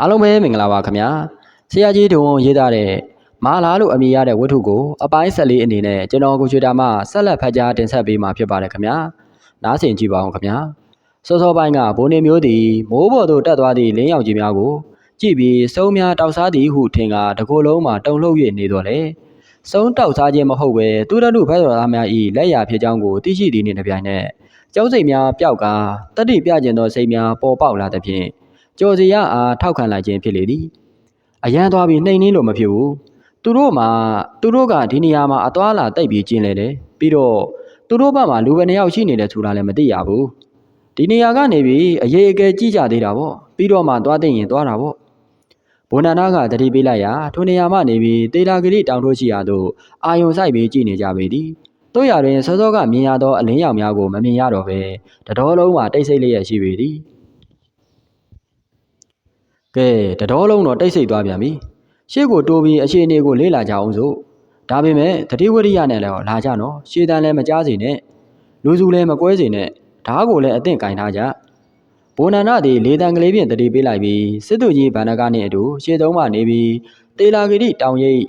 အားလုံးပဲမင်္ဂလာပါခင်ဗျာဆရာကြီးတုံရေးသားတဲ့မာလာလို့အမည်ရတဲ့ဝတ္ထုကိုအပိုင်း14အနေနဲ့ကျွန်တော်ကိုချွေတာမှဆက်လက်ဖတ်ကြားတင်ဆက်ပေးမှာဖြစ်ပါတယ်ခင်ဗျာနားဆင်ကြည့်ပါအောင်ခင်ဗျာစောစောပိုင်းကဘိုးနေမျိုးသည်မိုးပေါ်သို့တက်သွားသည့်လင်းရောင်ကြီးများကိုကြည့်ပြီးစုံများတောက်စားသည်ဟုထင်ကတကိုယ်လုံးမှတုန်လှုပ်၍နေတော်လေစုံတောက်စားခြင်းမဟုတ်ပဲသူရတုဖက်တော်သားများ၏လက်ရာဖြစ်ကြောင်းကိုသိရှိသည်နှင့်တပြိုင်နက်ကျောင်းစိတ်များပျောက်ကတတိပြကျင်သောစိတ်များပေါ်ပေါက်လာသဖြင့် ကျော်စီရအားထောက်ခံလိုက်ခြင်းဖြစ်လေသည်အရန်သွားပြီးနှိမ်နှင်းလို့မဖြစ်ဘူးသူတို့မှာသူတို့ကဒီနေရာမှာအသွားလာတိတ်ပြီးကျင်းလေတယ်ပြီးတော့သူတို့ဘက်မှာလူပဲနှစ်ယောက်ရှိနေတယ်ဆိုတာလည်းမသိရဘူးဒီနေရာကနေပြီးအရေးအကဲကြည့်ကြသေးတာပေါ့ပြီးတော့မှသွားသိရင်သွားတာပေါ့ဘုံနန္ဒကတတိပေးလိုက်ရာထိုနေရာမှနေပြီးတေလာဂရိတောင်တို့ရှိရာသို့အာယုံဆိုင်ပြီးကြည့်နေကြပေသည်တို့ရတွင်စောစောကမြင်ရသောအလင်းရောင်များကိုမမြင်ရတော့ပဲတတော်လုံးမှာတိတ်ဆိတ်လျက်ရှိပေသည် ကဲတတော်လုံးတော့တိတ်ဆိတ်သွားပြန်ပြီရှေ့ကိုတိုးပြီးအခြေအနေကိုလေ့လာကြအောင်စို့ဒါပေမဲ့တတိဝရိယနဲ့လည်းလာကြနော်ရှေတန်လည်းမကြားစေနဲ့လူစုလည်းမကွဲစေနဲ့ဓားကိုလည်းအသင့်ကင်ထားကြဘိုနန္ဒသည်လေတံကလေးဖြင့်တတိပေးလိုက်ပြီးစစ်သူကြီးဗန္ဒကနှင့်အတူရှေ့သုံးမှနေပြီးတေလာဂိတိတောင်ရိပ်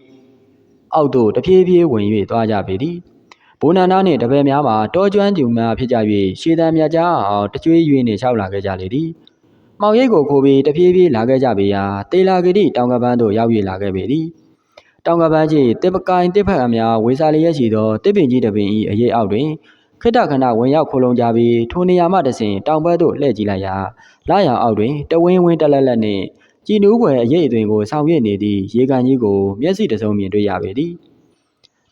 အောက်သို့တဖြည်းဖြည်းဝင်၍သွားကြပေသည်ဘိုနန္ဒနှင့်တပည့်များမှာတောကျွမ်းကျူများဖြစ်ကြ၍ရှေတံမြတ်ကြားအောင်တကြွေး၍နှင့်လျှောက်လာခဲ့ကြလေသည် မှောင်ရိပ်ကိုခိုးပြီးတဖြည်းဖြည်းလာခဲ့ကြပေရာတေလာဂတိတောင်ကပန်းသို့ရောက်၍လာခဲ့ပေသည်တောင်ကပန်းကြီးတစ်ပကိုင်တစ်ဖက်အများဝေစာလျက်ရှိသောတစ်ပင်ကြီးတစ်ပင်၏အရေးအောက်တွင်ခိတ္တခဏဝင်ရောက်ခိုးလုံကြပြီးထိုနေရာမှတစဉ်တောင်ဘက်သို့လှည့်ကြည့်လိုက်ရာလာရောင်အောက်တွင်တဝင်းဝင်းတလက်လက်နှင့်ကြည်နူးွယ်အရေးအသွင်ကိုဆောင်ရွက်နေသည့်ရေကန်ကြီးကိုမျက်စိတစ်စုံမြင်တွေ့ရပေသည်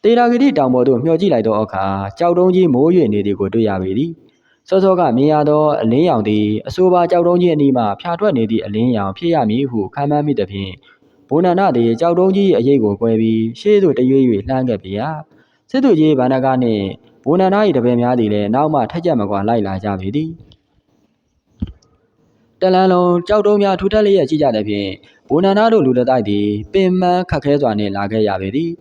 တေလာဂတိတောင်ပေါ်သို့မျှော်ကြည့်လိုက်သောအခါကြောက်တုံးကြီးမိုး၍နေသည်ကိုတွေ့ရပေသည် စောစောကမြင်ရသောအလင်းရောင်သည်အဆိုပါကြောက်တုံးကြီးအနီးမှဖြာထွက်နေသည့်အလင်းရောင်ဖြစ်ရမည်ဟုခန့်မှန်းမိသဖြင့်ဘုံနန္ဒသည်ကြောက်တုံးကြီး၏အရေးကို꿰ပြီးရှေ့သို့တရွေ့၍လှမ်းခဲ့ပေရာစစ်သူကြီးဗန္ဒကနှင့်ဘုံနန္ဒ၏တပည့်များသည်လည်းနောက်မှထက်ကြက်မကွာလိုက်လာကြပေသည်တလန်းလုံးကြောက်တုံးများထူထပ်လျက်ရှိကြသည်ဖြင့်ဘုံနန္ဒတို့လူလက်တိုက်သည်ပင်မခက်ခဲစွာနှင့်လာခဲ့ရပေသည်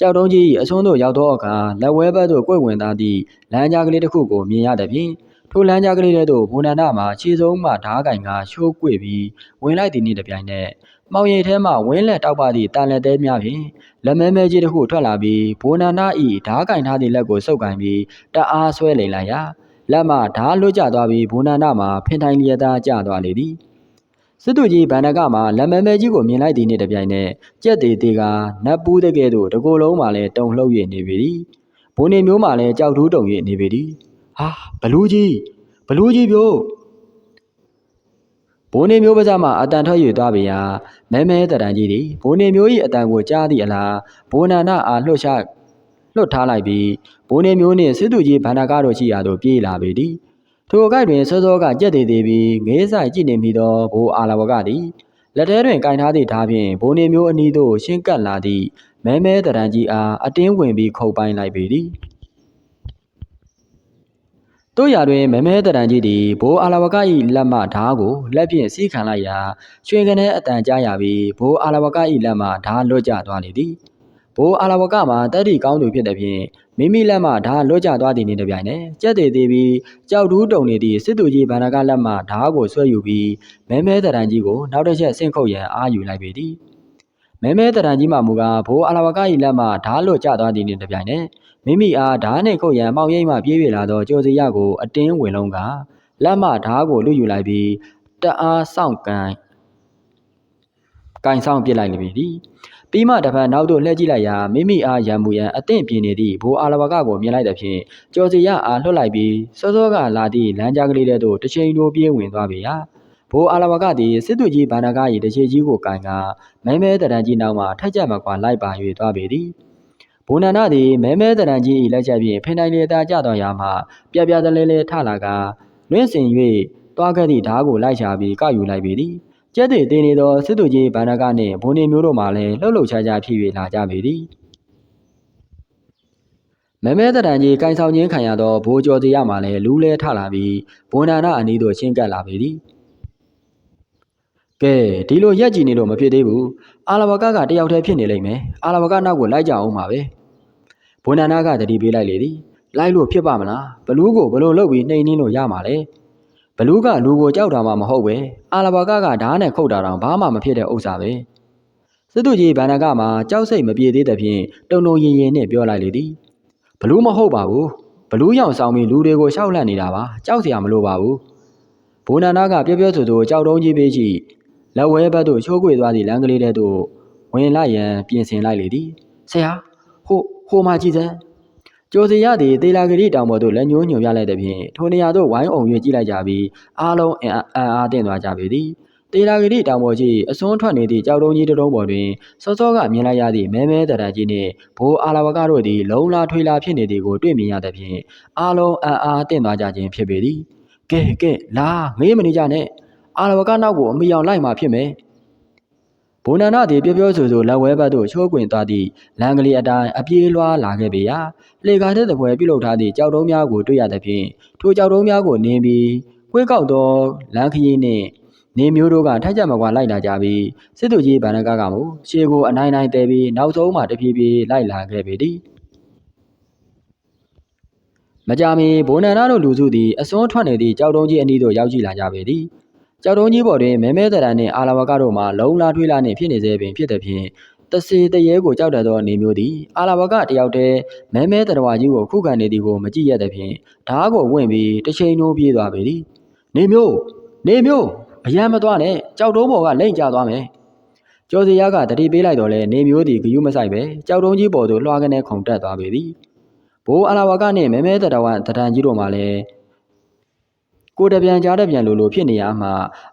ကြောက်တုံးကြီး၏အစွန်းသို့ရောက်သောအခါလက်ဝဲဘက်သို့ကိုယ်ဝင်သားသည့်လမ်းကြားကလေးတစ်ခုကိုမြင်ရသည်ဖြင့် ထိုလမ်းကြားကလေးထဲသို့ဘုံနန္ဒမှာခြေစုံမှဓားကင်ကရှိုးကွေ့ပြီးဝင်လိုက်သည်နှင့်တပြိုင်နက်မောင်ရိပ်ထဲမှဝင်းလက်တောက်ပသည့်တန်လက်သေးများဖြင့်လက်မဲမဲကြီးတစ်ခုထွက်လာပြီးဘုံနန္ဒ၏ဓားကင်ထားသည့်လက်ကိုဆုပ်ကင်ပြီးတအားဆွဲလိမ်လိုက်ရာလက်မှဓားလွတ်ကျသွားပြီးဘုံနန္ဒမှာဖင်ထိုင်လျက်သားကျသွားလေသည်စစ်သူကြီးဗန္ဒကမှာလက်မဲမဲကြီးကိုမြင်လိုက်သည်နှင့်တပြိုင်နက်ကြက်သေးသေးကနတ်ပူးတဲ့ကဲ့သို့တကိုယ်လုံးမှလည်းတုံလှုပ်၍နေပေသည်ဘုံနေမျိုးမှလည်းကြောက်ထူးတုံ၍နေပေသည် ဟာဘလူးကြီးဘလူးကြီးပြို့ဘိုးနေမျိုးပါးစပ်မှအတန်ထွက်၍သွားပေရာမဲမဲတရန်ကြီးသည်ဘိုးနေမျိုး၏အတန်ကိုကြားသည့်အလားဘိုးနန္ဒအားလှုပ်ရှားလွတ်ထားလိုက်ပြီးဘိုးနေမျိုးနှင့်စစ်သူကြီးဗန္ဒကတို့ရှိရာသို့ပြေးလာပေသည်ထိုအကိုက်တွင်စောစောကကြက်သေးသေးပြီးငေးဆိုင်ကြည့်နေမိသောဘိုးအာလာဝကသည်လက်ထဲတွင်ကင်ထားသည့်ဓာဖြင့်ဘိုးနေမျိုးအနီးသို့ရှင်းကပ်လာသည့်မဲမဲတရန်ကြီးအားအတင်းဝင်ပြီးခုတ်ပိုင်းလိုက်ပေသည် တို့ရာတွင်မဲမဲတရန်ကြီးသည်ဘိုးအာလာဝက၏လက်မှဓာကိုလက်ဖြင့်စီးခံလိုက်ရာရွှေကနေအတန်ကြားရပြီးဘိုးအာလာဝက၏လက်မှဓာလွတ်ကျသွားလေသည်ဘိုးအာလာဝကမှာတက်တီကောင်းသူဖြစ်သည်ဖြင့်မိမိလက်မှဓာလွတ်ကျသွားသည်နှင့်တပြိုင်နက်ကြက်သေးသေးပြီးကြောက်တူးတုံနေသည့်စစ်သူကြီးဗန္ဒကလက်မှဓာကိုဆွဲယူပြီးမဲမဲတရန်ကြီးကိုနောက်တစ်ချက်ဆင့်ခုတ်ရန်အားယူလိုက်ပေသည်မဲမဲတရန်ကြီးမှမူကားဘိုးအလဝက၏လက်မှဓာလွတ်ကျသွားသည်နှင့်တပြိုင်နက် မိမိအားဓာနှင့်ခုတ်ရန်မှောင်ရိပ်မှပြေးပြေးလာသောကြော်စီရကိုအတင်းဝင်လုံးကလက်မှဓာကိုလွတ်ယူလိုက်ပြီးတအားဆောင်ကန်ကင်ဆောင်ပစ်လိုက်ပြီသည်ပြီးမှတပတ်နောက်သို့လှည့်ကြည့်လိုက်ရာမိမိအားရံမူရန်အသင့်ပြင်းနေသည့်ဘိုးအာလဝကကိုမြင်လိုက်သဖြင့်ကြော်စီရအားလွှတ်လိုက်ပြီးစောစောကလာသည့်လမ်းကြားကလေးထဲသို့တစ်ချိန်လိုပြေးဝင်သွားပေရာဘိုးအာလဝကသည်စစ်သူကြီးဗန္ဒက၏တချေကြီးကိုကင်ကမဲမဲတရန်ကြီးနောက်မှထက်ကြမကွာလိုက်ပါ၍သွားပေသည် ဘုံနန္ဒသည်မဲမဲတရန်ကြီး၏လက်ချက်ဖြင့်ဖင်တိုင်းလေသာကျသောရာမှပြပြတလဲလဲထလာကလွင့်စင်၍တွားခဲ့သည့်ဓားကိုလိုက်ရှာပြီးကောက်ယူလိုက်ပေသည်ကျက်သေးသေးနေသောစစ်သူကြီးဗန္ဒကနှင့်ဘုံနေမျိုးတို့မှလည်းလှုပ်လှုပ်ရှားရှားဖြစ်၍လာကြပေသည်မဲမဲတရန်ကြီးကင်ဆောင်ခြင်းခံရသောဘိုးကျော်စီရမှလည်းလူးလဲထလာပြီးဘွန်နာနာအနီးသို့ရှင်းကပ်လာပေသည်ကဲဒီလိုရက်ကြည့်နေလို့မဖြစ်သေးဘူးအာလဝကကတယောက်တည်းဖြစ်နေလိမ့်မယ်အာလဝကနောက်ကိုလိုက်ကြအောင်ပါပဲ ဘွန်နာနာကတတိပေးလိုက်လေသည်လိုက်လို့ဖြစ်ပါမလားဘလူးကိုဘလို့လုပ်ပြီးနှိမ်နှင်းလို့ရမှာလဲဘလူးကလူကိုကြောက်တာမှမဟုတ်ပဲအာလဘကကဓာတ်နဲ့ခုတ်တာတော့ဘာမှမဖြစ်တဲ့ဥစ္စာပဲစစ်သူကြီးဗန္ဒကမှာကြောက်စိတ်မပြေသေးတဲ့ဖြင့်တုံတုံရင်ရင်နဲ့ပြောလိုက်လေသည်ဘလူးမဟုတ်ပါဘူးဘလူးရောင်ဆောင်ပြီးလူတွေကိုရှောက်လန့်နေတာပါကြောက်စရာမလိုပါဘူးဘိုးနန္ဒကပြောပြောဆိုဆိုကြောက်တုံးကြီးပေးရှိလက်ဝဲဘက်သို့ချိုးကွေသွားသည့်လမ်းကလေးထဲသို့ဝင်လိုက်ရန်ပြင်ဆင်လိုက်လေသည်ဆရာဟို ဟိုမှာကြည့်စမ်းကျော်စီရသည်တေလာဂရီတောင်ပေါ်သို့လက်ညှိုးညွှန်ပြလိုက်တဲ့ဖြင့်ထိုနေရာသို့ဝိုင်းအောင်၍ကြည့်လိုက်ကြပြီးအားလုံးအံ့အံ့အားသင့်သွားကြပေသည်တေလာဂရီတောင်ပေါ်ရှိအစွန်းထွက်နေသည့်ကြောက်တုံးကြီးတစ်တုံးပေါ်တွင်စောစောကမြင်လိုက်ရသည့်မဲမဲတရကြီးနှင့်ဘိုးအာလဝကတို့သည်လုံလာထွေလာဖြစ်နေသည်ကိုတွေ့မြင်ရသဖြင့်အားလုံးအံ့အားသင့်သွားကြခြင်းဖြစ်ပေသည်ကဲကဲလာမေးမနေကြနဲ့အာလဝကနောက်ကိုအမိအောင်လိုက်မှဖြစ်မယ် ဘုံနန္ဒသည်ပြောပြောဆိုဆိုလက်ဝဲဘက်သို့ချိုးကွင်သွားသည့်လမ်းကလေးအတိုင်းအပြေးလွှားလာခဲ့ပေရာလေကားတဲ့တပွဲပြုလုပ်ထားသည့်ကြောက်တုံးများကိုတွေ့ရသဖြင့်ထိုကြောက်တုံးများကိုနင်းပြီးကွေးကောက်သောလမ်းခရီးနှင့်နေမျိုးတို့ကထိုက်ကြမကွာလိုက်လာကြပြီးစစ်သူကြီးဗန္ဒကကမူရှေကိုအနိုင်နိုင်တဲပြီးနောက်ဆုံးမှတဖြည်းဖြည်းလိုက်လာခဲ့ပေသည်မကြမီဘိုနန္ဒတို့လူစုသည်အစွန်းထွက်နေသည့်ကြောက်တုံးကြီးအနီးသို့ရောက်ကြည့်လာကြပေသည် ကြောက်တုံးကြီးပေါ်တွင်မဲမဲတရံနှင့်အာလဝကတို့မှလုံလာထွေးလာနှင့်ဖြစ်နေစေပင်ဖြစ်သည်ဖြင့်တစေတရေကိုကြောက်တတ်သောအနေမျိုးသည်အာလဝကတယောက်တည်းမဲမဲတရဝါကြီးကိုခုခံနေသည်ကိုမကြည့်ရသည်ဖြင့်ဓားကိုဝင့်ပြီးတစ်ချိန်လုံးပြေးသွားပေသည်နေမျိုးနေမျိုးအရန်မသွားနဲ့ကြောက်တုံးပေါ်ကလိမ့်ကျသွားမယ်ကျော်စီရကတတိပေးလိုက်တော့လဲနေမျိုးသည်ဂယုမဆိုင်ပဲကြောက်တုံးကြီးပေါ်သို့လွှားကနေခုန်တက်သွားပေသည်ဘိုးအာလာဝကနှင့်မဲမဲတရဝတတန်ကြီးတို့မှလည်း ကိုတပြန်ကြားတပြန်လိုလိုဖြစ်နေရမှ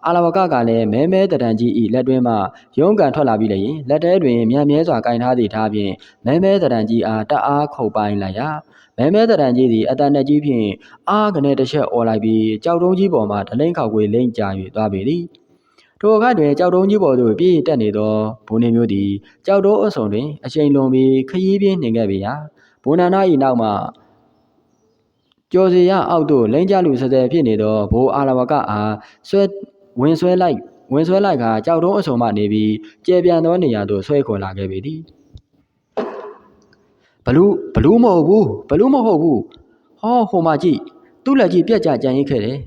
အာလာဝကကလည်းမဲမဲတတန်ကြီးဤလက်တွင်းမှရုံးကန်ထွက်လာပြီးလျင်လက်ထဲတွင်မြန်မြဲစွာကင်ထားသည့်ထားဖြင့်မဲမဲတတန်ကြီးအားတအားခုတ်ပိုင်းလိုက်ရာမဲမဲတတန်ကြီးသည်အတန်နဲ့ကြီးဖြင့်အားကနေတစ်ချက်អော်လိုက်ပြီးကြောက်တုံးကြီးပေါ်မှဒလိမ့်ခောက်ကွေးလိမ့်ကျ၍သွားပေသည်ထိုအခါတွင်ကြောက်တုံးကြီးပေါ်သို့ပြေးတက်နေသောဘုံနေမျိုးသည်ကြောက်တုံးအဆုံတွင်အချိန်လွန်ပြီးခရီးပြင်းနေခဲ့ပေရာဘုံနန္ဒ၏နောက်မှ ကျော်စီရအောက်သို့လိမ့်ကျလူဆဲဆဲဖြစ်နေသောဘိုးအာလဝကအားဆွဲဝင်ဆွဲလိုက်ဝင်ဆွဲလိုက်ကကြောက်တုံးအဆုံမှနေပြီးကျေပြန်သောနေရာသို့ဆွဲခေါ်လာခဲ့ပေသည်ဘလူးဘလူးမဟုတ်ဘူးဘလူးမဟုတ်ဘူးဟောဟိုမှာကြည့်သူ့လက်ကြီးပြက်ကြကြံရိတ်ခဲ့တယ်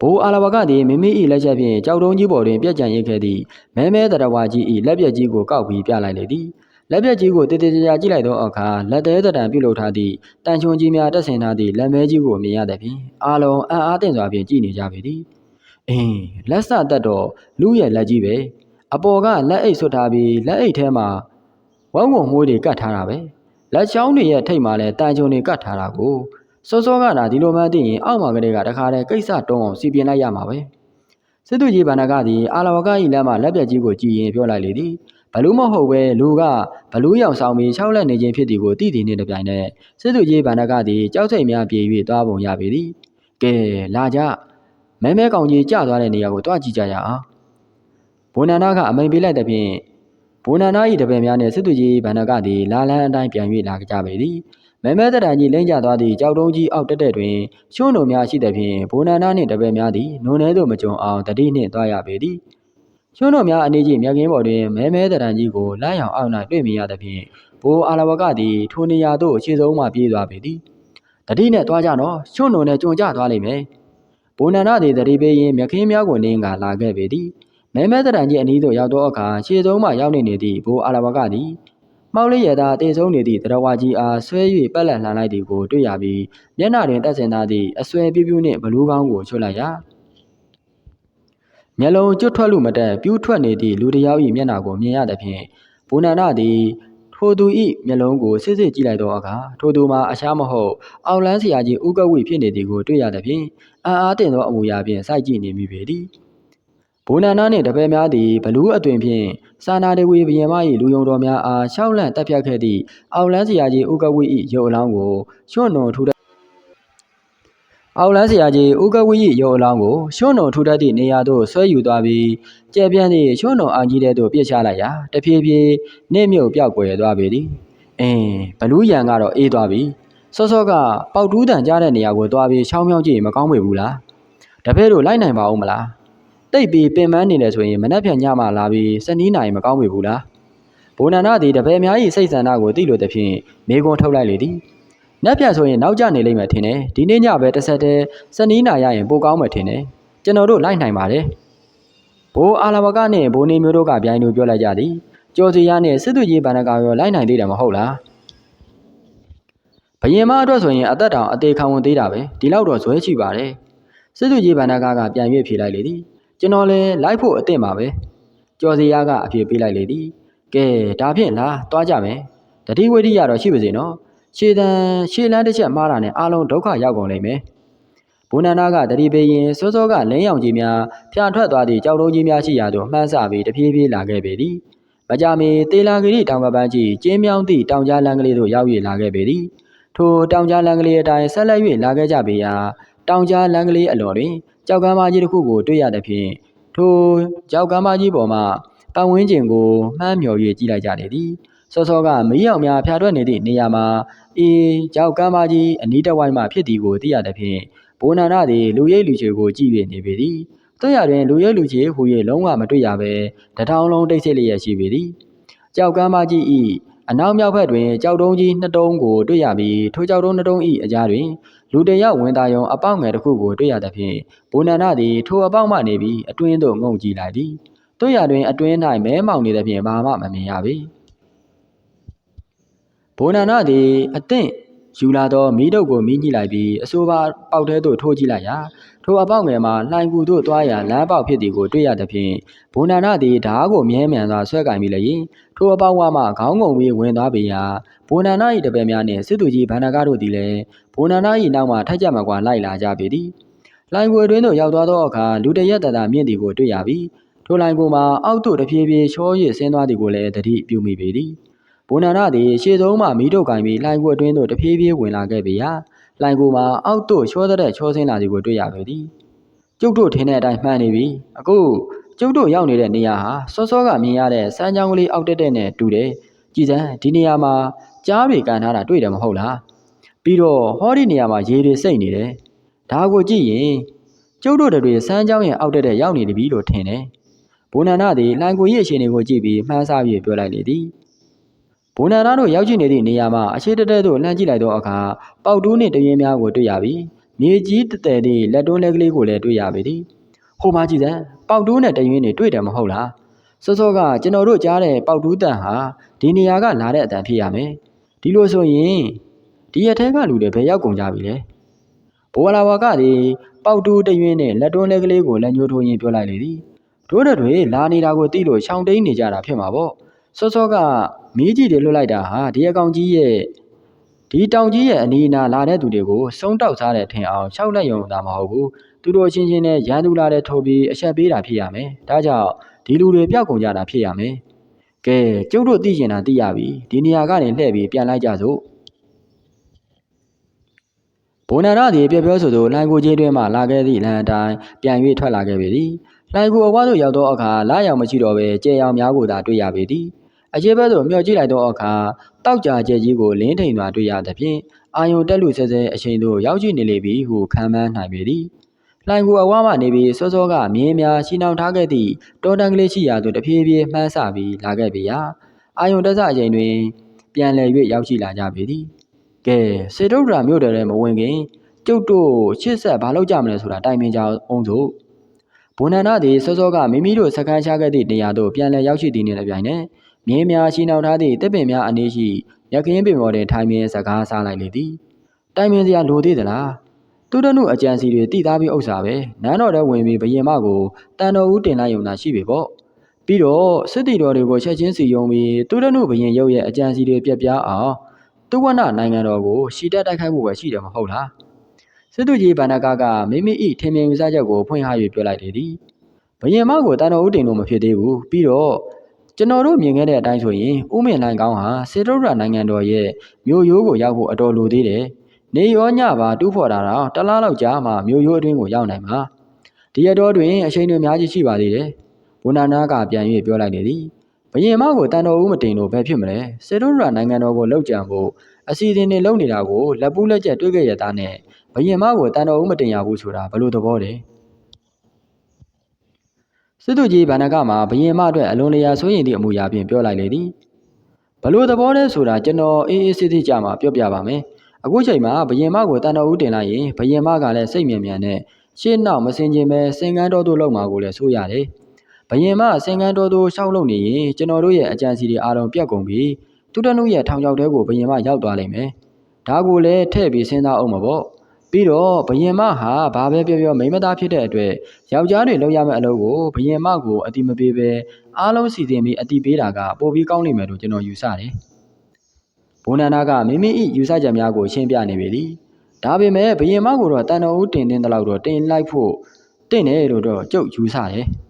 ဘိုးအာလဝကသည်မိမိ၏လက်ချက်ဖြင့်ကြောက်တုံးကြီးပေါ်တွင်ပြက်ကြံရိတ်ခဲ့သည့်မဲမဲတရဝါကြီး၏လက်ပြက်ကြီးကိုကောက်ပြီးပြလိုက်လေသည် လက်ပြက်ကြီးကိုတည်တည်ကြကြကြည့်လိုက်သောအခါလက်သေးတံပြုတ်လုထားသည့်တန်ချွန်ကြီးများတက်ဆင်ထားသည့်လက်မဲကြီးကိုမြင်ရသည်ဖြင့်အာလုံးအံ့အားသင့်စွာဖြင့်ကြည့်နေကြပေသည်အင်းလက်စတက်တော့လူရဲ့လက်ကြီးပဲအပေါ်ကလက်အိတ်ဆွတ်ထားပြီးလက်အိတ်ထဲမှာဝုံဝုံမိုးတွေကတ်ထားတာပဲလက်ချောင်းတွေရဲ့ထိတ်မှာလည်းတန်ချွန်တွေကတ်ထားတာကိုစောစောကနာဒီလိုမှသိရင်အောက်မှာကလေးကတခါတည်းကိစ္စတုံးအောင်စီပြင်လိုက်ရမှာပဲစစ်သူကြီးဗန္ဒကသည်အာလဝက၏လက်မှလက်ပြက်ကြီးကိုကြည်ရင်ပြောလိုက်လေသည်ဘ လူးမဟုတ်ပဲလူကဘလူးရောင်ဆောင်ပြီး၆လက်နေခြင်းဖြစ်သည်ကိုသိသည်နှင့်တပြိုင်နက်စစ်သူကြီးဗန္ဒကသည်ကြောက်စိတ်များပြေ၍သွားပုံရပေသည်ကဲလာကြမဲမဲကောင်ကြီးကြသွားတဲ့နေရာကိုတွားကြည့်ကြရအောင်ဘုံနန္ဒကအမိန်ပေးလိုက်တဲ့ဖြင့်ဘုံနန္ဒ၏တပည့်များနှင့်စစ်သူကြီးဗန္ဒကသည်လာလန်းအတိုင်းပြန်၍လာကြပေသည်မဲမဲတရံကြီးလိမ့်ကျသွားသည့်ကြောက်တုံးကြီးအောက်တက်တဲ့တွင်ရှုံးတို့များရှိသဖြင့်ဘုံနန္ဒနှင့်တပည့်များသည်နုံထဲသို့မကြုံအောင်တတိနှင့်သွားရပေသည် ကျွန်းတော်များအနေကြီးမြက်ခင်းပေါ်တွင်မဲမဲတရံကြီးကိုလက်ရောင်အောက်၌တွေ့မြင်ရသဖြင့်ဘိုးအာလဝကသည်ထိုနေရာသို့အခြေဆုံးမှပြေးသွားပေသည်တတိနဲ့သွားကြနော်ကျွန်းတော်နဲ့ကြုံကြသွားလိမ့်မယ်ဘိုးနန္ဒသည်တတိပေးရင်မြက်ခင်းများကိုနင်းကလာခဲ့ပေသည်မဲမဲတရံကြီးအနီးသို့ရောက်သောအခါခြေဆုံးမှရောက်နေနေသည့်ဘိုးအာလဝကသည်မောက်လေးရသာတေဆုံးနေသည့်တရဝါကြီးအားဆွဲ၍ပက်လက်လှန်လိုက်သည်ကိုတွေ့ရပြီးမျက်နှာတွင်တက်ဆင်သားသည့်အဆွဲပြူးပြူးနှင့်ဘလူးကောင်းကိုချွတ်လိုက်ရာ မျက်လုံးကျွတ်ထွက်လို့မတက်ပြူးထွက်နေသည့်လူတစ်ယောက်၏မျက်နှာကိုမြင်ရသဖြင့်ဘူနန္ဒသည်ထိုသူ၏မျက်လုံးကိုစစ်စစ်ကြည့်လိုက်သောအခါထိုသူမှာအခြားမဟုတ်အောက်လန်းဆရာကြီးဥကဝိဖြစ်နေသည်ကိုတွေ့ရသဖြင့်အာအားတင်သောအမူအရာဖြင့်စိုက်ကြည့်နေမိပေသည်ဘူနန္ဒနှင့်တပည့်များသည်ဘလူးအသွင်ဖြင့်စာနာတဝေဘယံမ၏လူယုံတော်များအားရှောက်လန့်တက်ဖြတ်ခဲ့သည့်အောက်လန်းဆရာကြီးဥကဝိ၏ရုပ်အလောင်းကိုချွတ်နုံထူ အောက်လန်းဆရာကြီးဦးကဝိ၏ရုပ်အလောင်းကိုရွှွန်းတော်ထူထပ်သည့်နေရာသို့ဆွဲယူသွားပြီးကျဲပြန့်သည့်ရွှွန်းတော်အောင်ကြီးတဲ့သို့ပြစ်ချလိုက်ရာတဖြည်းဖြည်းနှင့်မြုပ်ပြောက်ကွယ်သွားပေသည်အင်းဘလူးရန်ကတော့အေးသွားပြီစောစောကပေါက်တူးတန်ကြားတဲ့နေရာကိုသွားပြီးချောင်းမြောင်းကြည့်မကောင်းပေဘူးလားတပည့်တို့လိုက်နိုင်ပါဦးမလားတိတ်ပြီးပင်ပန်းနေတယ်ဆိုရင်မနှက်ဖြန်ညမှလာပြီးစနီးနိုင်မကောင်းပေဘူးလားဘိုနန္ဒသည်တပည့်များ၏စိတ်ဆန္ဒကိုသိလို့တဖြင့်မေကွန်ထုတ်လိုက်လေသည် နက်ပြန်ဆိုရင်နောက်ကျနေလိမ့်မယ်ထင်တယ်ဒီနေ့ညပဲတစ်ဆက်တည်းစနီးနာရရင်ပိုကောင်းမယ်ထင်တယ်ကျွန်တော်တို့လိုက်နိုင်ပါတယ်ဘိုးအာလာဝကနဲ့ဘိုးနေမျိုးတို့ကပြိုင်လို့ပြောလိုက်ကြသည်ကျော်စီရနဲ့စစ်သူကြီးဗန္ဒကာရောလိုက်နိုင်သေးတယ်မဟုတ်လားဘယင်မအတွက်ဆိုရင်အသက်တောင်အသေးခံဝန်သေးတာပဲဒီလောက်တော့ဇွဲချပါတယ်စစ်သူကြီးဗန္ဒကာကပြန်၍ဖြေလိုက်လေသည်ကျွန်တော်လည်းလိုက်ဖို့အသင့်ပါပဲကျော်စီရကအဖြေပေးလိုက်လေသည်ကဲဒါဖြင့်လားသွားကြမယ်တတိဝိရိယတော့ရှိပါစေနော် ရှေတန်ရှေလန်းတစ်ချက်မှားတာနဲ့အားလုံးဒုက္ခရောက်ကုန်လိမ့်မယ်ဘုနန္ဒာကတတိပေးရင်စောစောကလင်းရောင်ကြီးများဖြာထွက်သွားသည့်ကြောက်တုံးကြီးများရှိရာသို့မှန်းဆပြီးတဖြည်းဖြည်းလာခဲ့ပေသည်မကြမီတေလာဂရီတောင်ကပန်းကြီးကျင်းမြောင်းသည့်တောင်ကြားလမ်းကလေးသို့ရောက်၍လာခဲ့ပေသည်ထိုတောင်ကြားလမ်းကလေးအတိုင်းဆက်လက်၍လာခဲ့ကြပေရာတောင်ကြားလမ်းကလေးအလော်တွင်ကြောက်ကမ်းမကြီးတစ်ခုကိုတွေ့ရသဖြင့်ထိုကြောက်ကမ်းမကြီးပေါ်မှပတ်ဝန်းကျင်ကိုမှန်းမြော်၍ကြည့်လိုက်ကြလေသည် စောစောကမီးရောင်များဖြာထွက်နေသည့်နေရာမှာအေးကြောက်ကမ်းမကြီးအနီးတစ်ဝိုက်မှဖြစ်သည်ကိုသိရသဖြင့်ဘိုးနာနာသည်လူရိပ်လူချေကိုကြည့်၍နေပေသည်တွေ့ရတွင်လူရိပ်လူချေဟူ၍လုံးဝမတွေ့ရဘဲတထောင်လုံးတိတ်ဆိတ်လျက်ရှိပေသည်ကြောက်ကမ်းမကြီး၏အနောက်မြောက်ဘက်တွင်ကြောက်တုံးကြီးနှစ်တုံးကိုတွေ့ရပြီးထိုကြောက်တုံးနှစ်တုံး၏အကြားတွင်လူတစ်ယောက်ဝင်သားယုံအပေါက်ငယ်တစ်ခုကိုတွေ့ရသဖြင့်ဘိုးနန္ဒသည်ထိုအပေါက်မှနေပြီးအတွင်းသို့ငုံကြည့်လိုက်သည်တွေ့ရတွင်အတွင်း၌မဲမောင်နေသဖြင့်ဘာမှမမြင်ရပေ ဘိုးနန္ဒသည်အသင့်ယူလာသောမီးတုပ်ကိုမီးညှိလိုက်ပြီးအဆိုပါပေါက်ထဲသို့ထိုးကြည့်လိုက်ရာထိုအပေါက်ငယ်မှာလှိုင်ကူသို့သွားရာလမ်းပေါက်ဖြစ်သည်ကိုတွေ့ရသဖြင့်ဘုံနာနာသည်ဓားကိုမြဲမြံစွာဆွဲကင်ပြီးလျင်ထိုအပေါက်ဝမှခေါင်းငုံပြီးဝင်သွားပေရာဘုံနာနာ၏တပည့်များနှင့်စစ်သူကြီးဗန္ဒကားတို့သည်လည်းဘုံနာနာ၏နောက်မှထက်ကြမကွာလိုက်လာကြပေသည်လှိုင်ကူအတွင်းသို့ရောက်သွားသောအခါလူတရက်တတာမြင့်သည်ကိုတွေ့ရပြီးထိုလှိုင်ကူမှာအောက်သို့တဖြည်းဖြည်းချောရည်ဆင်းသွားသည်ကိုလည်းတတိပြုမိပေသည် ဘုံနာနာသည်ရှေ့ဆုံးမှမီးတုပ်ကင်ပြီးလှိုင်ကူအတွင်းသို့တဖြည်းဖြည်းဝင်လာခဲ့ပေရာလှိုင်ကူမှာအောက်သို့ချောတဲ့ချောဆင်းလာသည်ကိုတွေ့ရပေသည်ကျုပ်တို့ထင်တဲ့အတိုင်းမှန်နေပြီအခုကျုပ်တို့ရောက်နေတဲ့နေရာဟာစောစောကမြင်ရတဲ့စမ်းချောင်းကလေးအောက်တက်တဲ့နဲ့တူတယ်ကြည်စမ်းဒီနေရာမှာကြားတွေကန်ထားတာတွေ့တယ်မဟုတ်လားပြီးတော့ဟောဒီနေရာမှာရေတွေစိတ်နေတယ်ဒါကိုကြည့်ရင်ကျုပ်တို့တွေစမ်းချောင်းရဲ့အောက်တက်တဲ့ရောက်နေပြီလို့ထင်တယ်ဘုံနန္ဒသည်လှိုင်ကိုရဲ့အရှင်တွေကိုကြည့်ပြီးမှန်းဆပြီးပြောလိုက်လေသည် ဘုံနန္ဒတို့ရောက်ရှိနေသည့်နေရာမှာအခြေတတဲသို့လှမ်းကြည့်လိုက်သောအခါပေါက်တူးနှင့်တရင်များကိုတွေ့ရပြီးမြေကြီးတတဲသည့်လက်တွန်းလက်ကလေးကိုလည်းတွေ့ရပေသည်ဟိုမှာကြည့်စမ်းပေါက်တူးနဲ့တရင်တွေတွေ့တယ်မဟုတ်လားစောစောကကျွန်တော်တို့ကြားတဲ့ပေါက်တူးတန်ဟာဒီနေရာကလာတဲ့အတန်ဖြစ်ရမယ်ဒီလိုဆိုရင်ဒီရထဲကလူတွေဘယ်ရောက်ကုန်ကြပြီလဲဘိုးလာဝါကသည်ပေါက်တူးတရင်နဲ့လက်တွန်းလက်ကလေးကိုလက်ညှိုးထိုးရင်းပြောလိုက်လေသည်တို့တွေလာနေတာကိုသိလို့ရှောင်တိန်နေကြတာဖြစ်မှာပေါ့ စောစောကမီးကြီးတွေလွတ်လိုက်တာဟာဒီအကောင်ကြီးရဲ့ဒီတောင်ကြီးရဲ့အနီးအနားလာတဲ့သူတွေကိုစုံတောက်စားတဲ့ထင်အောင်ရှောက်လက်ယုံတာမဟုတ်ဘူးသူတို့ချင်းချင်းနဲ့ရန်သူလာတဲ့ထိုးပြီးအချက်ပေးတာဖြစ်ရမယ်ဒါကြောင့်ဒီလူတွေပျောက်ကုန်ကြတာဖြစ်ရမယ်ကဲကျုပ်တို့သိကျင်တာသိရပြီဒီနေရာကနေလှည့်ပြီးပြန်လိုက်ကြစို့ဘုံနာရသည်ပြပြောဆိုသောလိုင်ကိုကြီးတွင်မှလာခဲ့သည့်လမ်းအတိုင်းပြန်၍ထွက်လာခဲ့ပေသည် လိုင်ကိုအဝါသို့ရောက်သောအခါလာရောက်မရှိတော့ဘဲကြဲရောင်များကိုသာတွေ့ရပေသည်အကျေးဘက်သို့မျှော်ကြည့်လိုက်သောအခါတောက်ကြကျဲကြီးကိုလင်းထိန်စွာတွေ့ရသဖြင့်အာယုံတက်လူဆဲဆဲအချိန်သို့ရောက်ရှိနေလေပြီဟုခံမှန်းနိုင်ပေသည်လှိုင်ကူအဝါမှနေပြီးစောစောကမြင်းများရှင်းအောင်ထားခဲ့သည့်တောတန်းကလေးရှိရာသို့တဖြည်းဖြည်းမှန်းဆပြီးလာခဲ့ပေရာအာယုံတက်စအချိန်တွင်ပြန်လည်၍ရောက်ရှိလာကြပေသည်ကဲစေတုဒ္ဒရာမြို့တော်ထဲမဝင်ခင်ကျုပ်တို့ရှစ်ဆက်ဘာလုပ်ကြမလဲဆိုတာတိုင်ပင်ကြအောင်စို့ ဘုံနန္ဒသည်စောစောကမိမိတို့စခန်းချခဲ့သည့်နေရာသို့ပြန်လည်ရောက်ရှိသည်နှင့်တစ်ပြိုင်နက်မြင်းများရှင်းအောင်ထားသည့်တစ်ပင်များအနေရှိရကင်းပင်ပေါ်တွင်ထိုင်မြဲစကားစားလိုက်လေသည်တိုင်ပင်စရာလိုသေးသလားသူတို့နုအကြံစီတွေတည်သားပြီးဥစ္စာပဲနန်းတော်ထဲဝင်ပြီးဘယင်မကိုတန်တော်ဦးတင်လိုက်ုံသာရှိပေပေါ့ပြီးတော့စစ်တီတော်တွေကိုချက်ချင်းစီယုံပြီးသူတို့နုဘယင်ရုပ်ရဲ့အကြံစီတွေပြက်ပြားအောင်သူဝနနိုင်ငံတော်ကိုရှီတက်တိုက်ခိုက်မှုပဲရှိတယ်မဟုတ်လား စစ်သူကြီးဗန္ဒကာကမိမိ၏ထင်မြင်ယူဆချက်ကိုဖွင့်ဟ၍ပြောလိုက်လေသည်ဘယင်မကိုတန်တော်ဦးတင်လို့မဖြစ်သေးဘူးပြီးတော့ကျွန်တော်တို့မြင်ခဲ့တဲ့အတိုင်းဆိုရင်ဥမင်လိုင်ကောင်းဟာစေတုဒ္ဒရာနိုင်ငံတော်ရဲ့မြို့ရိုးကိုရောက်ဖို့အတော်လိုသေးတယ်နေရောညပါတူးဖော်တာတော့တလားလောက်ကြာမှမြို့ရိုးအတွင်းကိုရောက်နိုင်မှာဒီရတော်တွင်အချိန်တွေအများကြီးရှိပါသေးတယ်ဘုနာနာကပြန်၍ပြောလိုက်နေသည်ဘယင်မကိုတန်တော်ဦးမတင်လို့ဘယ်ဖြစ်မလဲစေတုဒ္ဒရာနိုင်ငံတော်ကိုလောက်ကြံဖို့အစီအစဉ်တွေလုပ်နေတာကိုလက်ပူးလက်ကျက်တွေးခဲ့ရတာနဲ့ ဘယင်မကိုတန်တော်ဦးမတင်ရဘူးဆိုတာဘလို့သဘောလဲစစ်သူကြီးဗန္ဒကမှာဘယင်မအတွက်အလွန်လျာစိုးရင်သည့်အမူအရာဖြင့်ပြောလိုက်လေသည်ဘလို့သဘောလဲဆိုတာကျွန်တော်အေးအေးဆေးဆေးကြမှာပြောပြပါမယ်အအခုချိန်မှာဘယင်မကိုတန်တော်ဦးတင်လိုက်ရင်ဘယင်မကလည်းစိတ်မြန်မြန်နဲ့ရှေ့နောက်မစင်ခြင်းပဲစင်ကန်းတော်တို့လောက်မှာကိုလည်းဆိုရတယ်ဘယင်မစင်ကန်းတော်တို့ရှောက်လုံနေရင်ကျွန်တော်တို့ရဲ့အကြံစီတွေအားလုံးပြတ်ကုန်ပြီသူတနုရဲ့ထောင်ချောက်တဲကိုဘယင်မရောက်သွားလိမ့်မယ်ဒါကိုလည်းထည့်ပြီးစဉ်းစားအောင်မှာပေါ့ ပြီးတော့ဘယင်မဟာဘာပဲပြောပြောမိမသားဖြစ်တဲ့အတွက်ယောက်ျားတွေလုပ်ရမယ့်အလုပ်ကိုဘယင်မကိုအတိမပေးပဲအားလုံးစီစဉ်ပြီးအတိပေးတာကပိုပြီးကောင်းလိမ့်မယ်လို့ကျွန်တော်ယူဆတယ်။ဘုံနန္ဒကမိမိ၏ယူဆချက်များကိုရှင်းပြနေပြီ။ဒါပေမဲ့ဘယင်မကိုတော့တန်တော်ဦးတင်တင်တလောက်တော့တင်လိုက်ဖို့တင့်တယ်လို့တော့ကြုတ်ယူဆတယ်။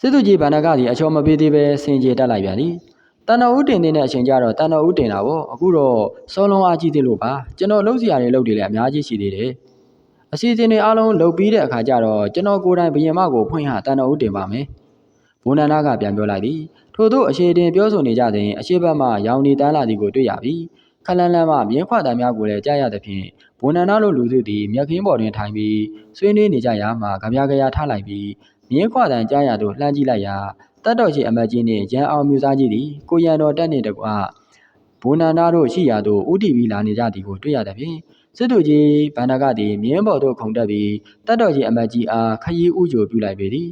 စစ်သူကြီးဗန္ဒကကြီးအချော်မပေးသေးပဲဆင်ကြေတက်လိုက်ပြန်သည်။ တန်တော်ဦးတင်တင်တဲ့အချိန်ကျတော့တန်တော်ဦးတင်တာပေါ့အခုတော့စောလုံးအားကြီးသေးလို့ပါကျွန်တော်လုပ်စရာတွေလုပ်တယ်လည်းအများကြီးရှိသေးတယ်။အစီအစဉ်တွေအားလုံးလုပ်ပြီးတဲ့အခါကျတော့ကျွန်တော်ကိုယ်တိုင်ဘယင်မကိုဖွင့်ဟာတန်တော်ဦးတင်ပါမယ်။ဘုံနန္ဒကပြန်ပြောလိုက်သည်ထို့သောအရှိတင်ပြောဆိုနေကြတဲ့အရှိဘက်မှရောင်နေတန်းလာသည်ကိုတွေ့ရပြီ ခလန်းလန်းမှမြင်းခွာတမ်းများကိုလည်းကြားရသဖြင့်ဘုံနန္ဒလိုလူစုသည်မြက်ခင်းပေါ်တွင်ထိုင်ပြီးဆွေးနွေးနေကြရာမှကြပြကြရာထားလိုက်ပြီးမြင်းခွာတမ်းကြားရသို့လှမ်းကြည့်လိုက်ရာတတ်တော်ရှိအမတ်ကြီးနှင့်ရန်အောင်မြူသားကြီးသည်ကိုရန်တော်တက်နှင့်တကွဘုံနန္ဒတို့ရှိရာသို့ဥတီပြီးလာနေကြသည်ကိုတွေ့ရသဖြင့်စစ်သူကြီးဗန္ဒကသည်မြင်းပေါ်သို့ခုန်တက်ပြီးတတ်တော်ရှိအမတ်ကြီးအားခရီးဥကြိုပြုလိုက်ပေသည်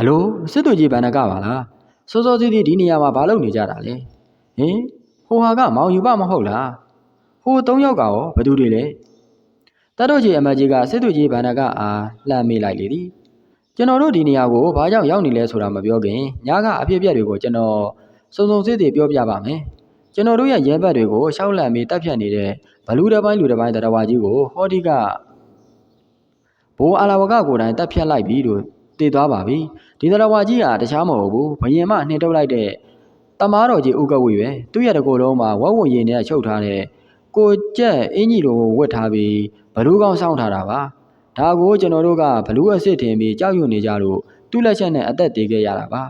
အလိုစစ်သူကြီးဗန္ဒကပါလားစောစောစီးစီးဒီနေရာမှာဘာလုပ်နေကြတာလဲ ဟင်ဟိုဟာကမောင်ယူပမဟုတ်လားဟိုသုံးယောက်ကရောဘသူတွေလဲတတ်တော်ကြီးအမတ်ကြီးကစစ်သူကြီးဗန္ဒကအားလှမ်းမေးလိုက်လေသည်ကျွန်တော်တို့ဒီနေရာကိုဘာကြောင့်ရောက်နေလဲဆိုတာမပြောခင်ညကအဖြစ်အပျက်တွေကိုကျွန်တော်စုံစုံစစ်စစ်ပြောပြပါမယ်ကျွန်တော်တို့ရဲ့ရဲဘက်တွေကိုရှောက်လန့်ပြီးတပ်ဖြတ်နေတဲ့ဘလူတစ်ပိုင်းလူတစ်ပိုင်းတရားဝါကြီးကိုဟောဒီကဘိုးအာလာဝကကိုယ်တိုင်တပ်ဖြတ်လိုက်ပြီလို့တည်သွားပါပြီဒီတရားဝါကြီးကတခြားမဟုတ်ဘူးဘယင်မနှင်ထုတ်လိုက်တဲ့ တမားတော်ကြီးဥကဝေပဲသူ့ရဲ့တကိုယ်လုံးမှာဝက်ဝံရည်နဲ့ချုပ်ထားတဲ့ကိုကြက်အင်းကြီးလိုဝတ်ထားပြီးဘလူးကောင်းစောင်းထားတာပါဒါကိုကျွန်တော်တို့ကဘလူးအစ်စ်ထင်ပြီးကြောက်ရွံ့နေကြလို့သူ့လက်ချက်နဲ့အသက်တည်ခဲ့ရတာပါ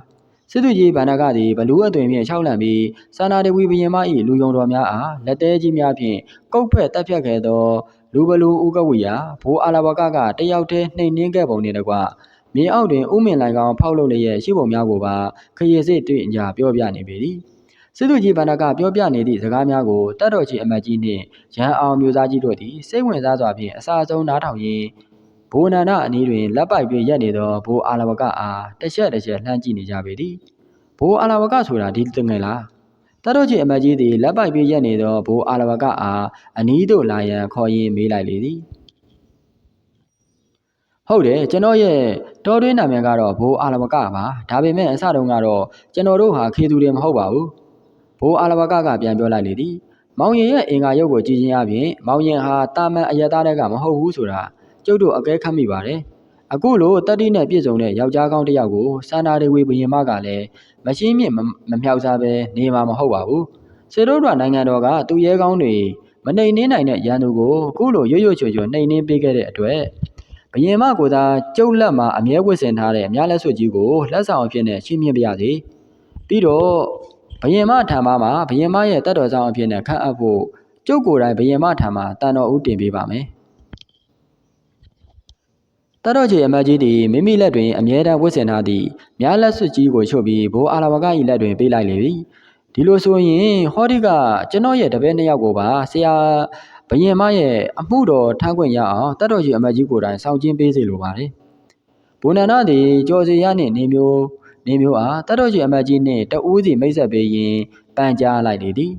စစ်သူကြီးဗန္ဒကသည်ဘလူးအသွင်ဖြင့်၆လန့်ပြီးစာနာတဝီဘရင်မ၏လူယုံတော်များအားလက်သေးကြီးများဖြင့်ကုတ်ဖက်တက်ဖြတ်ခဲ့သောလူဘလူဥကဝိယဘိုးအာလဘကကတယောက်တည်းနှိမ်နှင်းခဲ့ပုံနှင့်တကွ မြေအောက်တွင်ဥမင်လိုင်ကောင်ဖောက်လုပ်လျက်ရှိပုံများကိုပါခရီးစစ်တွေ့အကြပြောပြနေပေသည်စစ်သူကြီးဗန္ဒကပြောပြနေသည့်စကားများကိုတတ်တော်ကြီးအမတ်ကြီးနှင့်ရန်အောင်မျိုးသားကြီးတို့သည်စိတ်ဝင်စားစွာဖြင့်အစာဆုံးနားထောင်ရင်းဘိုးနန္ဒအနီးတွင်လက်ပိုက်ပြီးရက်နေသောဘိုးအာလဝကအားတစ်ချက်တစ်ချက်လှမ်းကြည့်နေကြပေသည်ဘိုးအာလဝကဆိုတာဒီတငယ်လားတတ်တော်ကြီးအမတ်ကြီးသည်လက်ပိုက်ပြီးရက်နေသောဘိုးအာလဝကအားအနီးသို့လာရန်ခေါ်ရင်းမေးလိုက်လေသည် ဟုတ်တယ်ကျွန်တော်ရဲ့တော်တွင်းနာမည်ကတော့ဘိုးအာလဝကပါဒါပေမဲ့အစတုန်းကတော့ကျွန်တော်တို့ဟာခေသူတွေမဟုတ်ပါဘူးဘိုးအာလဝကကပြန်ပြောလိုက်လေသည်မောင်ရင်ရဲ့အင်္ဂါရုပ်ကိုကြည်ချင်းအပြင်မောင်ရင်ဟာတာမန်အယက်သားတွေကမဟုတ်ဘူးဆိုတာကျုပ်တို့အကဲခတ်မိပါတယ်အခုလိုတတိနဲ့ပြည့်စုံတဲ့ယောက်ျားကောင်းတစ်ယောက်ကိုစာနာတွေဝေဘရင်မကလည်းမရှင်းမြင့်မမြောက်စားပဲနေမှာမဟုတ်ပါဘူးစေတို့တို့နိုင်ငံတော်ကသူရဲကောင်းတွေမနှိမ်နှင်းနိုင်တဲ့ရန်သူကိုအခုလိုရွရွချွချွနှိမ်နှင်းပေးခဲ့တဲ့အတွက် ဘယင်မကိုသာကျုပ်လက်မှာအမြဲဝစ်စင်ထားတဲ့မြလက်ဆွတ်ကြီးကိုလက်ဆောင်အဖြစ်နဲ့ရှင်းမြင့်ပြရစီပြီးတော့ဘယင်မထံမှာဘယင်မရဲ့တတ်တော်ဆောင်အဖြစ်နဲ့ခန့်အပ်ဖို့ကျုပ်ကိုယ်တိုင်ဘယင်မထံမှာတန်တော်ဦးတင်ပေးပါမယ်တတော်ချေအမတ်ကြီးသည်မိမိလက်တွင်အမြဲတမ်းဝတ်ဆင်ထားသည့်မြားလက်စွပ်ကြီးကိုချုပ်ပြီးဘိုးအာလဝက၏လက်တွင်ပေးလိုက်လေသည်ဒီလိုဆိုရင်ဟောဒီကကျွန်တော်ရဲ့တပည့်နှစ်ယောက်ကိုပါဆရာ ဘယင်မရဲ့အမှုတော်ထမ်းခွင့်ရအောင်တတော်ချေအမတ်ကြီးကိုယ်တိုင်ဆောင်ကျင်းပေးစေလိုပါတယ်ဘုံနန္ဒသည်ကြော်စီရနှင့်နေမျိုးနေမျိုးအားတတော်ချေအမတ်ကြီးနှင့်တဦးစီမိတ်ဆက်ပေးရင်းပန်ကြားလိုက်လေသည်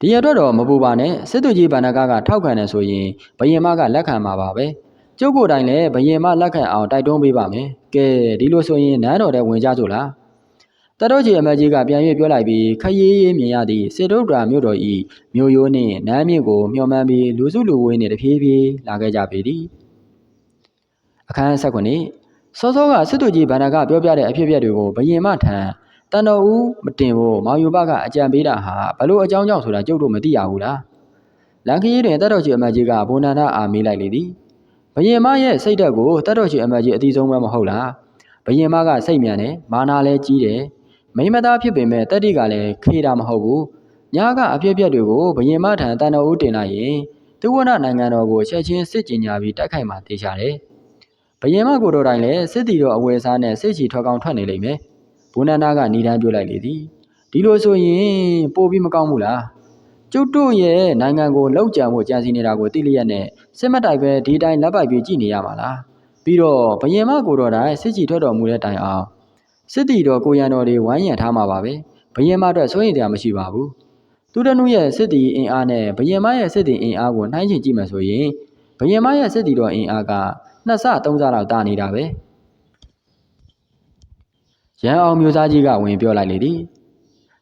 ဒီရတော့တော့မပူပါနဲ့စစ်သူကြီးဗန္ဒကကထောက်ခံတယ်ဆိုရင်ဘယင်မကလက်ခံမှာပါပဲကျုပ်ကိုယ်တိုင်လည်းဘယင်မလက်ခံအောင်တိုက်တွန်းပေးပါမယ်ကဲဒီလိုဆိုရင်နန်းတော်ထဲဝင်ကြစို့လား တတော်ကြီးအမကြီးကပြန်၍ပြောလိုက်ပြီးခရီးရေးမြင်ရသည့်စေတုဒ္ဒရာမြို့တော်ဤမြို့ရိုးနှင့်နန်းမြင့်ကိုမျှော်မှန်းပြီးလူစုလူဝေးနှင့်တဖြည်းဖြည်းလာခဲ့ကြပေသည်အခန်း၁၉စောစောကစစ်သူကြီးဗန္ဒကပြောပြတဲ့အဖြစ်အပျက်တွေကိုဘယင်မထံတန်တော်ဦးမတင်ဖို့မောင်ယူဘကအကြံပေးတာဟာဘလို့အကြောင်းကြောင့်ဆိုတာကျုပ်တို့မသိရဘူးလားလန်ခရီးတွင်တတော်ကြီးအမကြီးကဘုံနန္ဒအာမေးလိုက်လေသည်ဘယင်မရဲ့စိတ်ဓာတ်ကိုတတ်တော်ချီအမကြီးအသီးဆုံးပဲမဟုတ်လားဘယင်မကစိတ်မြန်တယ်မာနာလည်းကြီးတယ် မိမသားဖြစ်ပေမဲ့တတိကလည်းခေတာမဟုတ်ဘူးညကအပြည့်ပြက်တွေကိုဘယင်မထံတန်တော်ဦးတင်လိုက်ရင်သူဝနနိုင်ငံတော်ကိုချက်ချင်းစစ်ကြင်ညာပြီးတိုက်ခိုက်မှတေးချတယ်ဘယင်မကိုတော်တိုင်လည်းစစ်တီတော်အဝယ်စားနဲ့စစ်ချီထွက်ကောင်းထွက်နေလိမ့်မယ်ဘုနန္ဒကဏီတန်းပြလိုက်လေသည်ဒီလိုဆိုရင်ပို့ပြီးမကောင်းဘူးလားကျုပ်တို့ရဲ့နိုင်ငံကိုလောက်ကြံဖို့ကြံစီနေတာကိုသိလျက်နဲ့စစ်မတိုက်ပဲဒီတိုင်းလက်ပိုက်ပြီးကြည်နေရမှာလားပြီးတော့ဘယင်မကိုတော်တိုင်းစစ်ကြည်ထွက်တော်မူတဲ့တိုင်အောင် စစ်တီတော်ကိုရန်တော်တွေဝိုင်းရံထားမှာပါပဲဘယင်မအတွက်စိုးရင်တရားမရှိပါဘူးသူတနုရဲ့စစ်တီအင်အားနဲ့ဘယင်မရဲ့စစ်တီအင်အားကိုနှိုင်းယှဉ်ကြည့်မှဆိုရင်ဘယင်မရဲ့စစ်တီတော်အင်အားကနှစ်ဆသုံးဆလောက်တာနေတာပဲရန်အောင်မျိုးသားကြီးကဝင်ပြောလိုက်လေသည်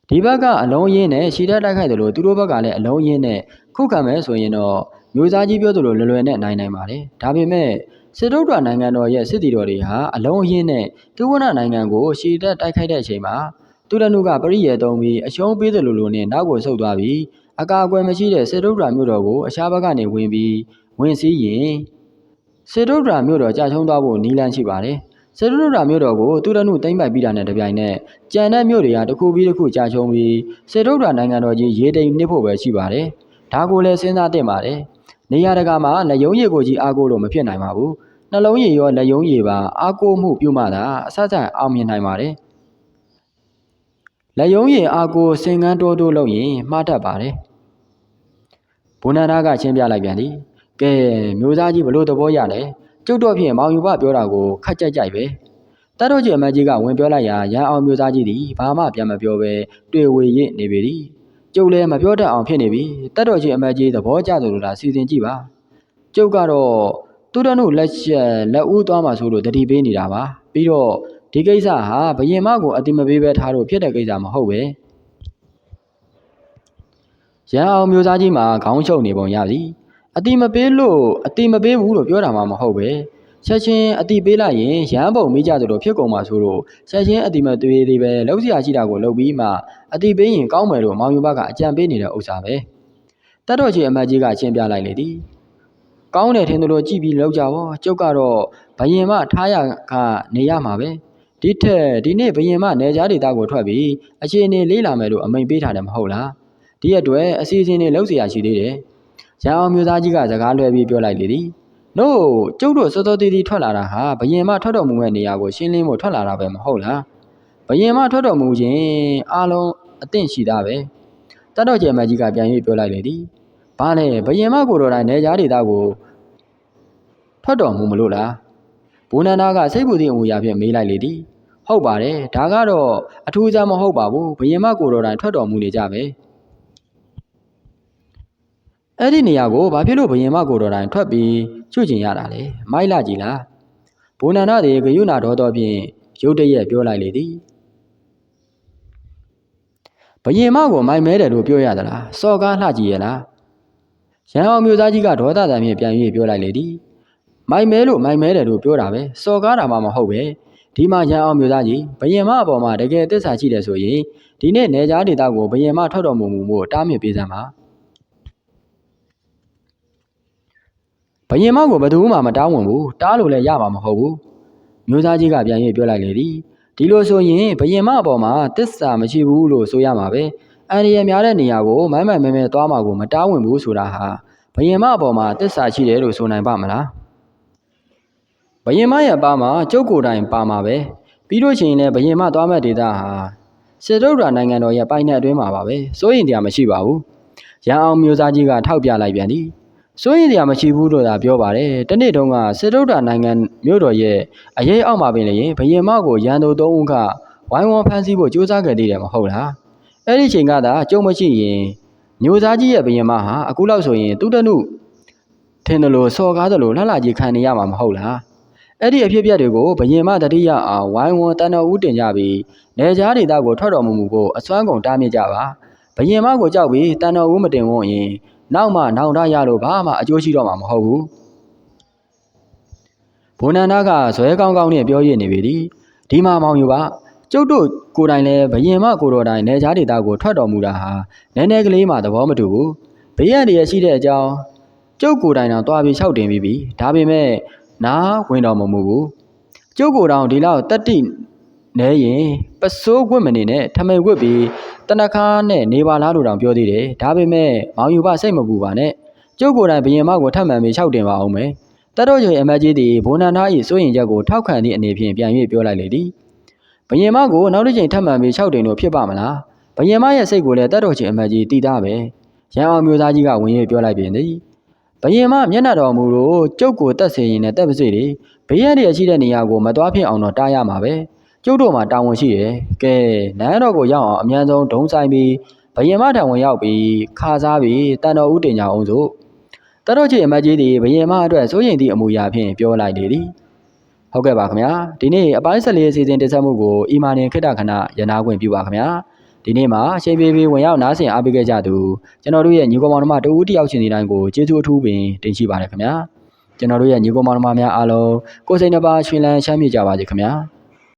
ဒီဘက်ကအလုံးရင်းနဲ့ရှည်တက်တိုက်ခိုက်တယ်လို့သူတို့ဘက်ကလည်းအလုံးရင်းနဲ့ခုခံမယ်ဆိုရင်တော့မျိုးသားကြီးပြောသလိုလွယ်လွယ်နဲ့နိုင်နိုင်ပါတယ်ဒါပေမဲ့ စစ်တုဒ္ဒရာနိုင်ငံတော်ရဲ့စစ်တီတော်တွေဟာအလုံးရင်းနဲ့သူဝနနိုင်ငံကိုရှည်တက်တိုက်ခိုက်တဲ့အချိန်မှာသူတနုကပရိယေသုံးပြီးအရှုံးပေးတယ်လို့လို့နဲ့နောက်ကိုဆုတ်သွားပြီးအကာအကွယ်မရှိတဲ့စစ်တုဒ္ဒရာမြို့တော်ကိုအရှားဘက်ကနေဝင်ပြီးဝင်စည်းရင်စစ်တုဒ္ဒရာမြို့တော်ကြာချုံးသွားဖို့နီးလန်းရှိပါတယ်စေတုဒ္ဒရာမြို့တော်ကိုသူရနုသိမ့်ပိုက်ပြီးတာနဲ့တပြိုင်နက်ကြံတဲ့မြို့တွေကတစ်ခုပြီးတစ်ခုကြာချုံပြီးစေတုဒ္ဒရာနိုင်ငံတော်ကြီးရေတိမ်နှစ်ဖို့ပဲရှိပါတယ်။ဒါကိုလည်းစဉ်းစားသင့်ပါတယ်။ နေရာတကာမှာလက်ယုံရည်ကိုကြီးအားကိုးလို့မဖြစ်နိုင်ပါဘူး။နှလုံးရည်ရောလက်ယုံရည်ပါအားကိုးမှုပြုမှသာအဆအဆက်အောင်မြင်နိုင်ပါတယ်။လက်ယုံရည်အားကိုးစင်ကန်းတိုးတိုးလုပ်ရင်မှားတတ်ပါတယ်။ဘုနန္ဒာကရှင်းပြလိုက်ပြန်သည်။ကဲမျိုးသားကြီးဘလို့သဘောရလဲ။ကျုပ်တော့ဖြင့်မောင်ယူပပြောတာကိုခက်ကြိုက်ကြိုက်ပဲတတ်တော့ကြီးအမကြီးကဝင်ပြောလိုက်ရာရန်အောင်မျိုးသားကြီးသည်ဘာမှပြန်မပြောဘဲတွေ့ဝေရစ်နေပေသည် ကျုပ်လည်းမပြောတတ်အောင်ဖြစ်နေပြီတတ်တော့ကြီးအမကြီးသဘောကျသလိုလားစီစဉ်ကြည့်ပါကျုပ်ကတော့သူတနုလက်ချက်လက်ဦးသွားမှဆိုလို့တတိပေးနေတာပါပြီးတော့ဒီကိစ္စဟာဘယင်မကိုအတိမပေးပဲထားလို့ဖြစ်တဲ့ကိစ္စမဟုတ်ပဲရန်အောင်မျိုးသားကြီးမှာခေါင်းချုပ်နေပုံရသည်အတိမပေးလို့အတိမပေးဘူးလို့ပြောတာမှမဟုတ်ပဲ ချက်ချင်းအတိပေးလိုက်ရင်ရမ်းပုံမိကြသလိုဖြစ်ကုန်မှာဆိုလို့ချက်ချင်းအတိမသွေးသေးပဲလောက်စရာရှိတာကိုလုပ်ပြီးမှအတိပေးရင်ကောင်းမယ်လို့မောင်ယူဘကအကြံပေးနေတဲ့ဥစ္စာပဲတတ်တော်ကြီးအမတ်ကြီးကရှင်းပြလိုက်လေသည်ကောင်းတယ်ထင်တယ်လို့ကြည်ပြီးလောက်ကြပါကျုပ်ကတော့ဘယင်မထားရကနေရမှာပဲဒီထက်ဒီနေ့ဘယင်မနေကြားဒေတာကိုထွက်ပြီးအခြေအနေလေးလာမယ်လို့အမိန်ပေးထားတယ်မဟုတ်လားဒီအတွက်အစီအစဉ်တွေလုပ်เสียရရှိသေးတယ်ရန်အောင်မျိုးသားကြီးကစကားလွှဲပြီးပြောလိုက်လေသည် နို့ကျုပ်တို့စောစောတီးတီးထွက်လာတာဟာဘယင်မထွက်တော်မူမဲ့နေရာကိုရှင်းလင်းဖို့ထွက်လာတာပဲမဟုတ်လားဘယင်မထွက်တော်မူခြင်းအားလုံးအသင့်ရှိတာပဲတတ်တော်ကျယ်မကြီးကပြန်၍ပြောလိုက်လေသည်ဘာလဲဘယင်မကိုတော်တိုင်းနေကြားဒေတာကိုထွက်တော်မူမလို့လားဘူနန္ဒာကစိတ်ပူသည့်အမူအရာဖြင့်မေးလိုက်လေသည်ဟုတ်ပါတယ်ဒါကတော့အထူးအဆန်းမဟုတ်ပါဘူးဘယင်မကိုတော်တိုင်းထွက်တော်မူနေကြပဲ အဲ့ဒီနေရာကိုဘာဖြစ်လို့ဘယင်မကိုတော်တိုင်းထွက်ပြီးချွတ်ကျင်ရတာလဲမိုက်လာကြည်လားဘုံနန္ဒသည်ဂယုဏတော်တော်ဖြင့်ရုတ်တရက်ပြောလိုက်လေသည်ဘယင်မကိုမိုက်မဲတယ်လို့ပြောရသလားစော်ကားလှကြည့်ရလားရန်အောင်မျိုးသားကြီးကဒေါသတန်ဖြင့်ပြန်၍ပြောလိုက်လေသည်မိုက်မဲလို့မိုက်မဲတယ်လို့ပြောတာပဲစော်ကားတာမှမဟုတ်ပဲဒီမှာရန်အောင်မျိုးသားကြီးဘယင်မအပေါ်မှာတကယ်သစ္စာရှိတယ်ဆိုရင်ဒီနေ့နေကြားဒေတာကိုဘယင်မထွက်တော်မူမှုမို့တားမြစ်ပေးစမ်းပါ ဘယင်မကိုဘယ်သူမှမတောင်းဝင်ဘူးတားလို့လည်းရမှာမဟုတ်ဘူးမျိုးသားကြီးကပြန်၍ပြောလိုက်လေသည်ဒီလိုဆိုရင်ဘယင်မအပေါ်မှာတစ္ဆာမရှိဘူးလို့ဆိုရမှာပဲအန်ရီရများတဲ့နေရာကိုမိုင်းမိုင်မဲမဲသွားမှာကိုမတားဝင်ဘူးဆိုတာဟာဘယင်မအပေါ်မှာတစ္ဆာရှိတယ်လို့ဆိုနိုင်ပါမလားဘယင်မရဲ့ပါမှာကျုပ်ကိုယ်တိုင်ပါမှာပဲပြီးလို့ရှိရင်လည်းဘယင်မသွားမဲ့ဒေတာဟာစေတုဒ္ဒရာနိုင်ငံတော်ရဲ့ပိုင်နယ်အတွင်းမှာပါပဲစိုးရင်တရားမရှိပါဘူးရန်အောင်မျိုးသားကြီးကထောက်ပြလိုက်ပြန်သည် စိုးရင်တရားမရှိဘူးလို့သာပြောပါတယ်တနေ့တုန်းကစေတုဒ္ဒရာနိုင်ငံမြို့တော်ရဲ့အရေးအောက်မှာပင်လေဘယင်မကိုရန်သူသုံးဦးကဝိုင်းဝန်းဖမ်းဆီးဖို့ကြိုးစားခဲ့သေးတယ်မဟုတ်လားအဲ့ဒီချိန်ကသာကြုံမရှိရင်မျိုးသားကြီးရဲ့ဘယင်မဟာအခုလောက်ဆိုရင်သူတနုထင်တယ်လို့စော်ကားတယ်လို့လှလှကြီးခံနေရမှာမဟုတ်လားအဲ့ဒီအဖြစ်အပျက်တွေကိုဘယင်မတတိယအောင်ဝိုင်းဝန်းတန်တော်ဦးတင်ကြပြီးနေကြားဒေသကိုထွက်တော်မူမှုကိုအစွမ်းကုန်တားမြစ်ကြပါဘယင်မကိုကြောက်ပြီးတန်တော်ဦးမတင်ဝန်းရင် နောက်မှနောင်တရလို့ဘာမှအကျိုးရှိတော့မှာမဟုတ်ဘူးဘုံနန္ဒကဇွဲကောင်းကောင်းနဲ့ပြောရနေပြီဒီဒီမှာမောင်ယူပါကျုပ်တို့ကိုယ်တိုင်လည်းဘယင်မကိုတော်တိုင်နေကြားဒေတာကိုထွက်တော်မူတာဟာနည်းနည်းကလေးမှသဘောမတူဘူးဘေးရန်တရရှိတဲ့အကြောင်းကျုပ်ကိုယ်တိုင်တော့တွားပြီးလျှောက်တင်ပြီးပြီဒါပေမဲ့နားဝင်တော်မမူဘူးကျုပ်ကိုယ်တော်ဒီလောက်တက်တိ နဲရင်ပစိုးဝတ်မနေနဲ့ထမိန်ဝတ်ပြီးတနခါနဲ့နေပါလားလို့တောင်ပြောသေးတယ်ဒါပေမဲ့မောင်ယူပစိတ်မပူပါနဲ့ကျုပ်ကိုယ်တိုင်ဘယင်မကိုထပ်မှန်ပြီးလျှောက်တင်ပါအောင်မယ်တတ်တော်ကျွေအမတ်ကြီးသည်ဘုံနန္ဒာ၏စိုးရင်ချက်ကိုထောက်ခံသည့်အနေဖြင့်ပြန်၍ပြောလိုက်လေသည်ဘယင်မကိုနောက်တစ်ချိန်ထပ်မှန်ပြီးလျှောက်တင်လို့ဖြစ်ပါမလားဘယင်မရဲ့စိတ်ကိုလည်းတတ်တော်ချင်းအမတ်ကြီးတည်သားပဲရန်အောင်မျိုးသားကြီးကဝင်၍ပြောလိုက်ပြန်သည်ဘယင်မမျက်နှာတော်မူလို့ကျုပ်ကိုတတ်စေရင်လည်းတတ်ပါစေလေဘေးရန်တွေရှိတဲ့နေရာကိုမသွားဖြစ်အောင်တော့တားရမှာပဲ ကျုပ်တို့မှာတာဝန်ရှိတယ်ကဲနန်းတော်ကိုရောက်အောင်အမြန်ဆုံးဒုံဆိုင်ပြီးဘယင်မထံဝင်ရောက်ပြီးခါစားပြီးတန်တော်ဦးတင်ကြအောင်စို့တတ်တော်ချင်းအမတ်ကြီးသည်ဘယင်မအတွက်စိုးရင်သည့်အမူအရာဖြင့်ပြောလိုက်လေသည်ဟုတ်ကဲ့ပါခင်ဗျာဒီနေ့အပိုင်း14အစီအစဉ်တင်ဆက်မှုကိုအီမာနင်ခိတ္တခဏရနာခွင့်ပြုပါခင်ဗျာဒီနေ့မှာအချိန်ပြေပြေဝင်ရောက်နားဆင်အားပေးခဲ့ကြသူကျွန်တော်တို့ရဲ့ညီကောင်မောင်နှမတဦးတယောက်ချင်းစီတိုင်းကိုကျေးဇူးအထူးပင်တင်ရှိပါတယ်ခင်ဗျာကျွန်တော်တို့ရဲ့ညီကောင်မောင်နှမများအားလုံးကိုယ်စိတ်နှပါရှင်လန်းချမ်းမြေ့ကြပါစေခင်ဗျာ